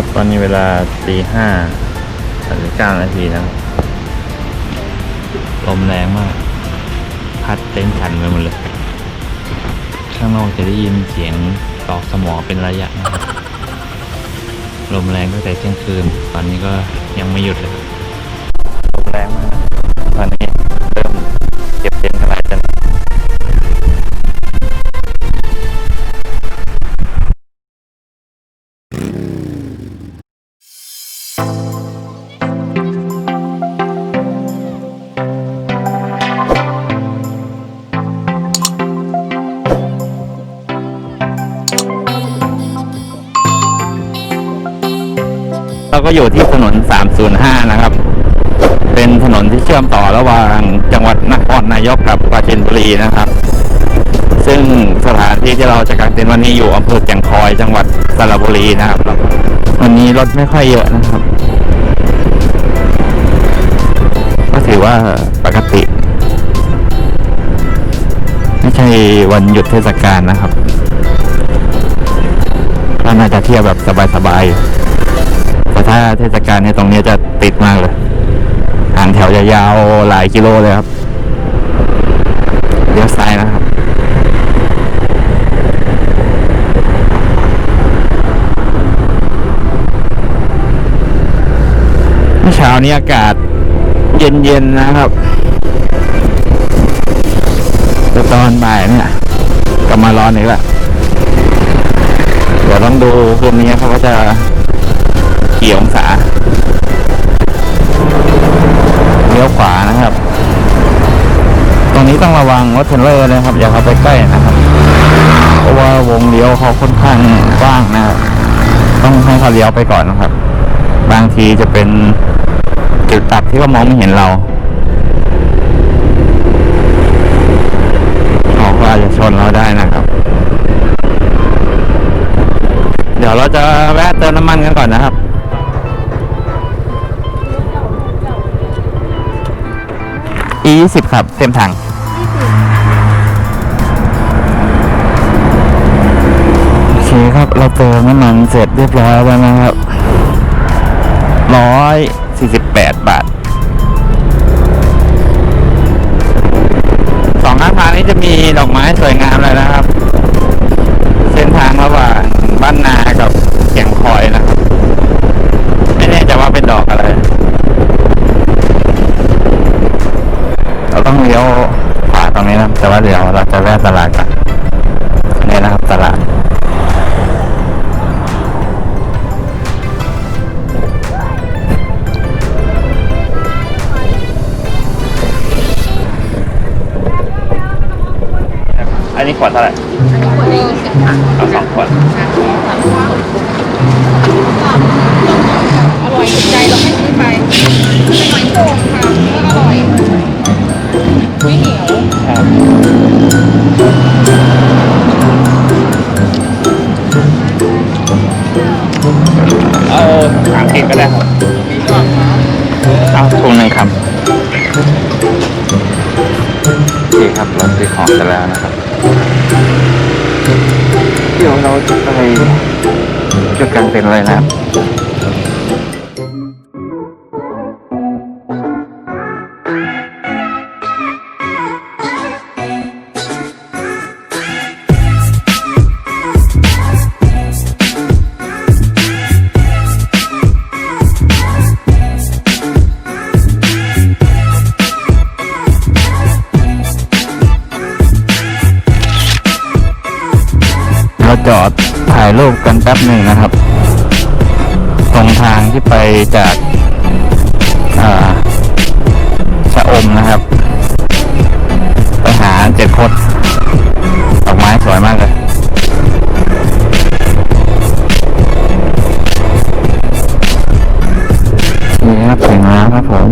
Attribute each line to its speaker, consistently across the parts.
Speaker 1: ครับ ตอนนี้เวลาตีห้าสามสิบเก้านาทีนะครับลมแรงมาก พัดเต็นท์ฉันไปหมดเลย ข้างนอกจะได้ยินเสียงตอกสมอเป็นระยะนะครับลมแรงตั้งแต่เที่ยงคืน ตอนนี้ก็ยังไม่หยุดเลยลมแรงมาก ก็อยู่ที่ถนน 305 นะครับ เป็นถนนที่เชื่อมต่อระหว่างจังหวัดนครนายกกับปราจีนบุรีนะครับ ซึ่งสถานที่ที่เราจะกางเต็นท์วันนี้อยู่อำเภอแก่งคอยจังหวัดสระบุรีนะครับวันนี้รถไม่ค่อยเยอะนะครับ ก็ถือว่าปกติ ไม่ใช่วันหยุดเทศกาลนะครับก็น่าจะเที่ยวแบบสบายๆ แต่ถ้าเทศกาลเนี่ยตรงนี้จะติดมากเลยทางแถวยาวๆหลายกิโลเลยครับเลี้ยวซ้ายนะครับเมื่อเช้านี้อากาศเย็นๆนะครับแต่ตอนบ่ายเนี่ยกลับมาร้อนอีกแล้วเดี๋ยวต้องดูพวกนี้เขาก็จะ กี่องศาเลี้ยวขวานะครับ ตรงนี้ต้องระวังรถเทรลเลอร์นะครับ อย่าเข้าไปใกล้นะครับ เพราะว่าวงเลี้ยวเขาค่อนข้างกว้างนะครับต้องให้เขาเลี้ยวไปก่อนนะครับ บางทีจะเป็นจุดตัดที่ว่ามองไม่เห็นเราเขาก็อาจจะชนเราได้นะครับ เดี๋ยวเราจะแวะเติมน้ำมันกันก่อนนะครับ E ยี่สิบครับ เต็มถัง โอเคครับ เราเติมน้ำมันเสร็จเรียบร้อยแล้วนะครับร้อยสี่สิบแปดบาทสองข้างทางนี้จะมีดอกไม้สวยงามเลยนะครับ ต้องเลี้ยวขวาตรงนี้นะแต่ว่าเดี๋ยวเราจะแวะตลาดกันนี่นะครับตลาดอันนี้ขวดเท่าไหร่
Speaker 2: ดก จากอ่า
Speaker 1: ชะอมนะครับ ไปหาเจ็ดคดดอกไม้สวยมากเลยนี่ครับถึงแล้วครับผม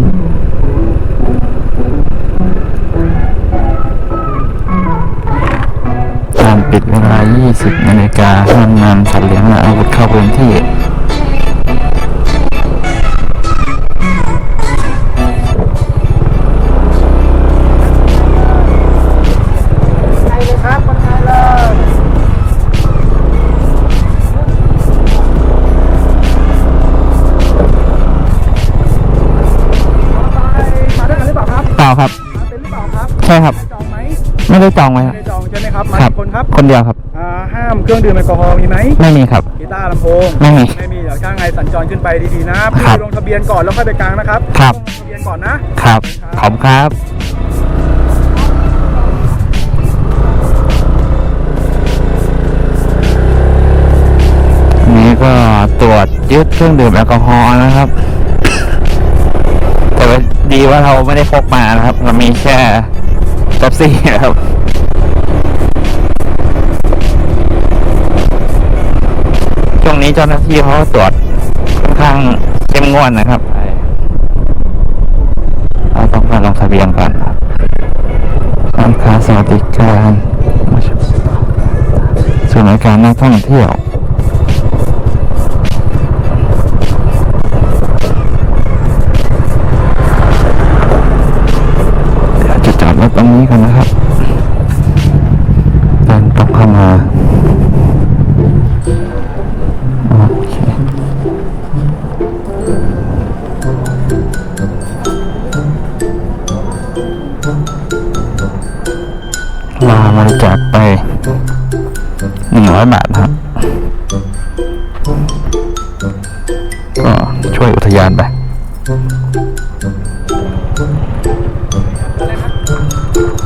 Speaker 1: การปิดเวลา 20 นาฬิกาห้ามนำสัตว์เลี้ยงและอาวุธเข้าพื้นที่ ใช่ครับ
Speaker 3: จองไหม
Speaker 1: ไม่ได้จองไว้ครับ
Speaker 3: ไม่ได้จองใช่ไหมครับมา
Speaker 1: ครับ
Speaker 3: กี่คนครับ
Speaker 1: คนเดียวครับ
Speaker 3: อ่าห้ามเครื่องดื่มแอลกอฮอล์มีไหม
Speaker 1: ไม่มีครับ
Speaker 3: กีตาร์ลำโพง
Speaker 1: ไม่มี
Speaker 3: ไม่มีเดี๋ยวถ้าไงสัญจรขึ้นไปดีๆนะ
Speaker 1: ครั
Speaker 3: พี่
Speaker 1: บ
Speaker 3: ลงทะเบียนก่อนแล้วค่อยไปกลางนะครับ
Speaker 1: ครับ
Speaker 3: ต้องลงทะเบียนก่อนนะ
Speaker 1: ครับ ขอบคุณครับ นี่ก็ตรวจยึดเครื่องดื่มแอลกอฮอล์นะครับ แต่ว่าดีว่าเราไม่ได้พกมานะครับ เรามีแค่ เป๊ปซี่นะครับช่วงนี้เจ้าหน้าที่เขาตรวจค่อนข้างเข้มงวดนะครับเราต้องมาลงทะเบียนก่อนร้านค้าสวัสดิการส่วนบริการนักท่องเที่ยว ก็ช่วยอุทยานไป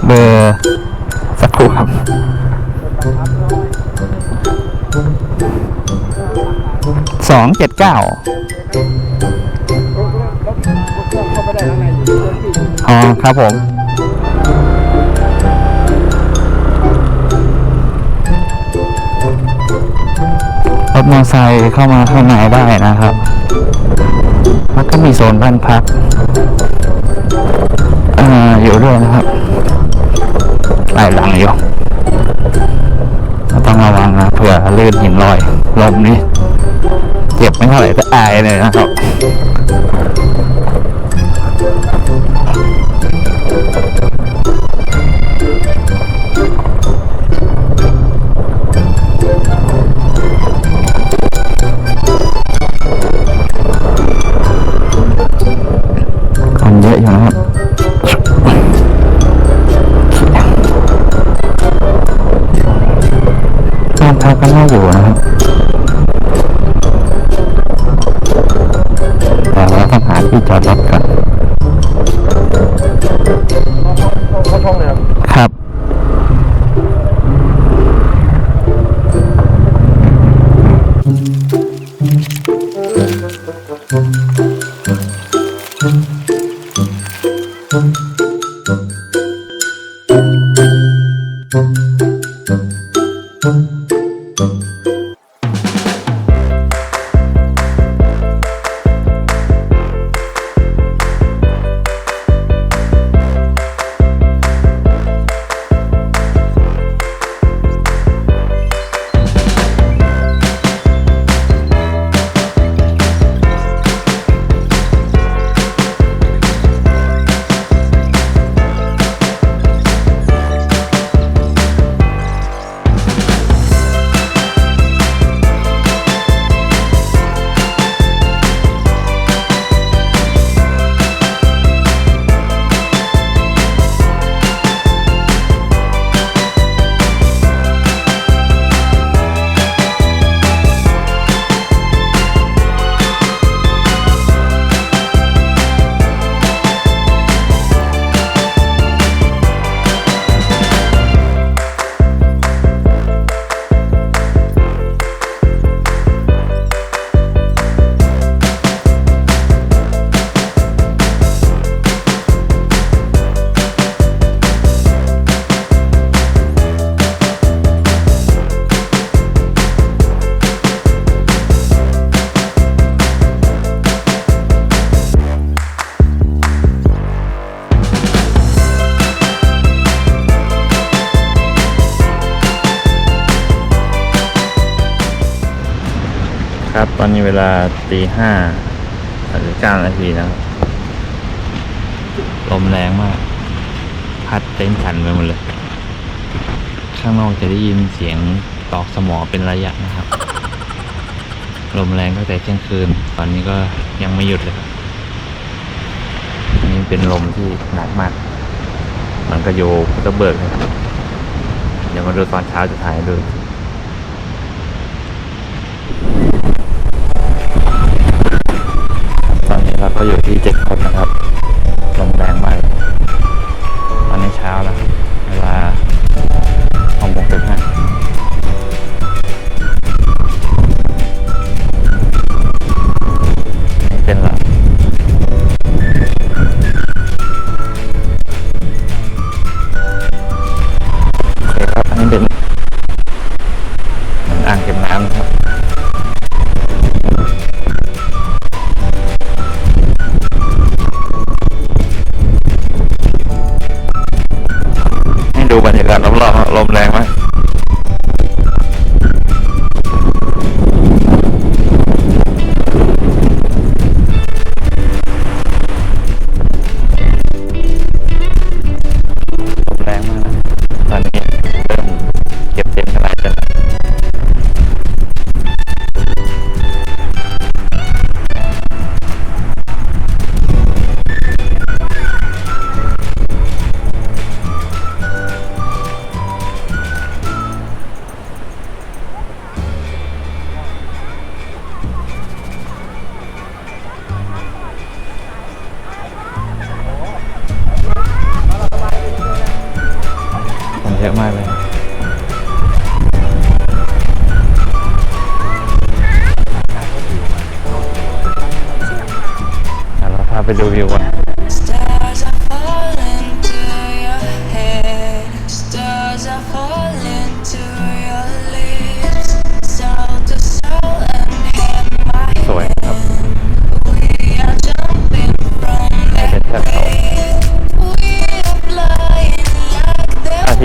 Speaker 1: เบอร์สักครู่ครับ สองเจ็ดเก้า
Speaker 3: เข้าไปได้ข้างในอยู่เจ้าหน้าที่
Speaker 1: อ๋อครับผม ถมอเตอร์ไซค์เข้ามาข้างในได้นะครับ แล้วก็มีโซนบ้านพักออยู่ด้วยนะครับหลายหลังอยู่ต้องระวังนะเผื่อลื่นหินลอยลมนี่เจ็บไม่เท่าไหร่แต่อายเลยนะครับ ครับ ตอนนี้เวลาตีห้าหรือเก้านาทีนะครับลมแรงมาก พัดเต็นท์สั่นไปหมดเลย ข้างนอกจะได้ยินเสียงตอกสมอเป็นระยะนะครับ ลมแรงตั้งแต่เที่ยงคืน ตอนนี้ก็ยังไม่หยุดเลยครับนนี้เป็นลมที่หนักมาก มันก็อยู่พุทธเบิกนะครับเดี๋ยวมาดูตอนเช้าจะถ่ายดู แล้วก็อยู่ที่เจ็ดคนนะครับลมแรงมากตอนนี้เช้าแล้วเวลาหกโมงสิบห้า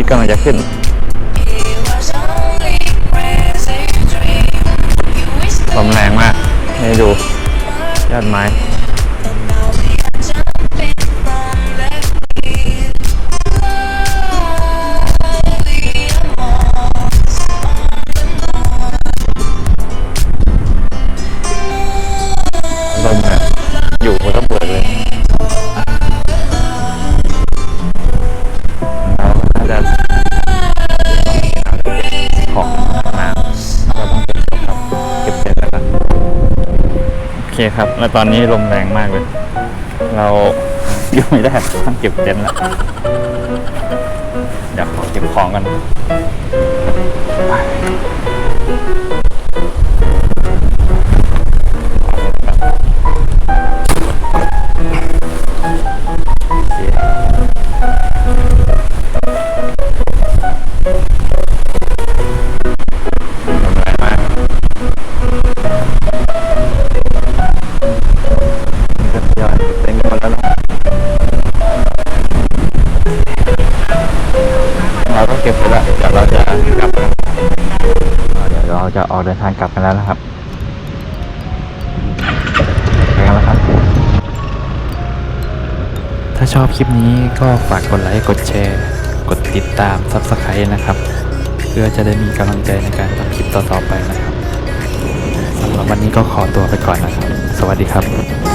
Speaker 1: กำลังจะขึ้น ลมแรงมาก ให้ดู ยอดไม้ ครับ แล้วตอนนี้ลมแรงมากเลย เราอยู่ไม่ได้ต้องเก็บเต็นท์แล้วเดี๋ยวขอเก็บของกัน แล้วนะครับไปกันแล้วครับ ถ้าชอบคลิปนี้ก็ฝากกดไลค์ กดแชร์ กดติดตาม Subscribe นะครับ เพื่อจะได้มีกำลังใจในการทำคลิปต่อๆไปนะครับสำหรับวันนี้ก็ขอตัวไปก่อนนะครับ สวัสดีครับ